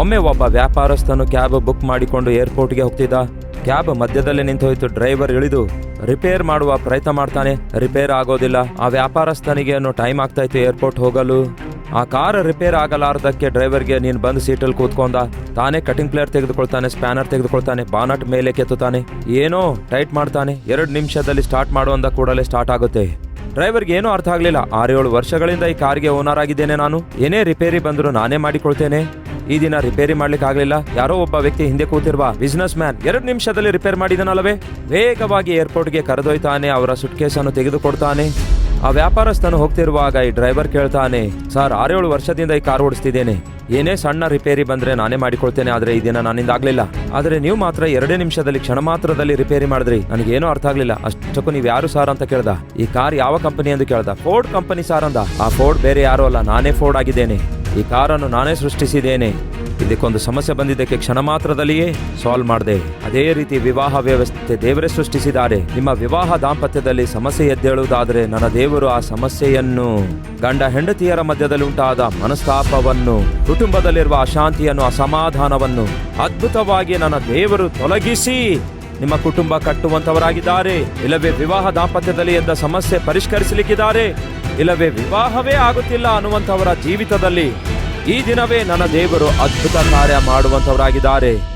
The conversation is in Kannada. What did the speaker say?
ಒಮ್ಮೆ ಒಬ್ಬ ವ್ಯಾಪಾರಸ್ಥನು ಕ್ಯಾಬ್ ಬುಕ್ ಮಾಡಿಕೊಂಡು ಏರ್ಪೋರ್ಟ್ಗೆ ಹೋಗ್ತಿದ್ದ. ಕ್ಯಾಬ್ ಮಧ್ಯದಲ್ಲೇ ನಿಂತು ಹೋಯಿತು. ಡ್ರೈವರ್ ಇಳಿದು ರಿಪೇರ್ ಮಾಡುವ ಪ್ರಯತ್ನ ಮಾಡ್ತಾನೆ. ರಿಪೇರ್ ಆಗೋದಿಲ್ಲ. ಆ ವ್ಯಾಪಾರಸ್ಥನಿಗೆ ಟೈಮ್ ಆಗ್ತಾ ಇತ್ತು ಏರ್ಪೋರ್ಟ್ ಹೋಗಲು. ಆ ಕಾರ್ ರಿಪೇರ್ ಆಗಲಾರ್ದಕ್ಕೆ ಡ್ರೈವರ್ಗೆ ನೀನು ಬಂದು ಸೀಟಲ್ಲಿ ಕೂತ್ಕೊಂಡ. ತಾನೇ ಕಟಿಂಗ್ ಪ್ಲೇಯರ್ ತೆಗೆದುಕೊಳ್ತಾನೆ, ಸ್ಪ್ಯಾನರ್ ತೆಗೆದುಕೊಳ್ತಾನೆ, ಬಾನಟ್ ಮೇಲೆ ಕೆತ್ತುತ್ತಾನೆ. ಏನೋ ಟೈಟ್ ಮಾಡ್ತಾನೆ. ಎರಡು ನಿಮಿಷದಲ್ಲಿ ಸ್ಟಾರ್ಟ್ ಮಾಡುವಂತ ಕೂಡಲೇ ಸ್ಟಾರ್ಟ್ ಆಗುತ್ತೆ. ಡ್ರೈವರ್ಗೆ ಏನೂ ಅರ್ಥ ಆಗಲಿಲ್ಲ. ಆರೇಳು ವರ್ಷಗಳಿಂದ ಈ ಕಾರ್ಗೆ ಓನರ್ ಆಗಿದ್ದೇನೆ ನಾನು. ಏನೇ ರಿಪೇರಿ ಬಂದರೂ ನಾನೇ ಮಾಡಿಕೊಳ್ತೇನೆ. ಈ ದಿನ ರಿಪೇರಿ ಮಾಡ್ಲಿಕ್ಕೆ ಆಗ್ಲಿಲ್ಲ. ಯಾರೋ ಒಬ್ಬ ವ್ಯಕ್ತಿ ಹಿಂದೆ ಕೂತಿರುವ ಬಿಸ್ನೆಸ್ ಮ್ಯಾನ್ ಎರಡು ನಿಮಿಷದಲ್ಲಿ ರಿಪೇರ್ ಮಾಡಿದನಲ್ಲವೇ? ವೇಗವಾಗಿ ಏರ್ಪೋರ್ಟ್ಗೆ ಕರೆದೊಯ್ತಾನೆ, ಅವರ ಸುಟ್ಕೇಸ್ ಅನ್ನು ತೆಗೆದುಕೊಡ್ತಾನೆ. ಆ ವ್ಯಾಪಾರಸ್ಥನು ಹೋಗ್ತಿರುವಾಗ ಈ ಡ್ರೈವರ್ ಕೇಳ್ತಾನೆ, ಸರ್, ಆರೇಳು ವರ್ಷದಿಂದ ಈ ಕಾರ್ ಓಡಿಸ್ತಿದ್ದೇನೆ. ಏನೇ ಸಣ್ಣ ರಿಪೇರಿ ಬಂದ್ರೆ ನಾನೇ ಮಾಡಿಕೊಳ್ತೇನೆ, ಆದ್ರೆ ಈ ದಿನ ನನ್ನಿಂದ ಆಗ್ಲಿಲ್ಲ. ಆದ್ರೆ ನೀವು ಮಾತ್ರ ಎರಡೇ ನಿಮಿಷದಲ್ಲಿ ಕ್ಷಣ ಮಾತ್ರದಲ್ಲಿ ರಿಪೇರಿ ಮಾಡಿದ್ರಿ. ನನಗೇನು ಅರ್ಥ ಆಗ್ಲಿಲ್ಲ. ಅಷ್ಟಕ್ಕೂ ನೀವು ಯಾರು ಸಾರ್ ಅಂತ ಕೇಳ್ದ. ಈ ಕಾರ್ ಯಾವ ಕಂಪನಿ ಎಂದು ಕೇಳ್ದ. ಫೋರ್ಡ್ ಕಂಪನಿ ಸಾರ್ ಅಂದ. ಆ ಫೋರ್ಡ್ ಬೇರೆ ಯಾರು ಅಲ್ಲ. ನಾನೇ ಫೋರ್ಡ್ ಆಗಿದ್ದೇನೆ. ಈ ಕಾರನ್ನು ನಾನೇ ಸೃಷ್ಟಿಸಿದ್ದೇನೆ. ಇದಕ್ಕೊಂದು ಸಮಸ್ಯೆ ಬಂದಿದ್ದಕ್ಕೆ ಕ್ಷಣ ಮಾತ್ರದಲ್ಲಿಯೇ ಸಾಲ್ವ್ ಮಾಡಿದೆ. ಅದೇ ರೀತಿ ವಿವಾಹ ವ್ಯವಸ್ಥೆ ದೇವರೇ ಸೃಷ್ಟಿಸಿದ್ದಾರೆ. ನಿಮ್ಮ ವಿವಾಹ ದಾಂಪತ್ಯದಲ್ಲಿ ಸಮಸ್ಯೆ ಎದ್ದೇಳುವುದಾದರೆ ನನ್ನ ದೇವರು ಆ ಸಮಸ್ಯೆಯನ್ನು ಗಂಡ ಹೆಂಡತಿಯರ ಮಧ್ಯದಲ್ಲಿ ಉಂಟಾದ ಮನಸ್ತಾಪವನ್ನು, ಕುಟುಂಬದಲ್ಲಿರುವ ಅಶಾಂತಿಯನ್ನು, ಅಸಮಾಧಾನವನ್ನು ಅದ್ಭುತವಾಗಿ ನನ್ನ ದೇವರು ತೊಲಗಿಸಿ ನಿಮ್ಮ ಕುಟುಂಬ ಕಟ್ಟುವಂತವರಾಗಿದ್ದಾರೆ ಇಲ್ಲವೇ ವಿವಾಹ ದಾಂಪತ್ಯದಲ್ಲಿ ಎಂದ ಸಮಸ್ಯೆ ಪರಿಷ್ಕರಿಸಲಿಕ್ಕಿದ್ದಾರೆ. ಇಲ್ಲವೇ ವಿವಾಹವೇ ಆಗುತ್ತಿಲ್ಲ ಅನ್ನುವಂಥವರ ಜೀವಿತದಲ್ಲಿ ಈ ದಿನವೇ ನನ್ನ ದೇವರು ಅದ್ಭುತ ಕಾರ್ಯ ಮಾಡುವಂತವರಾಗಿದ್ದಾರೆ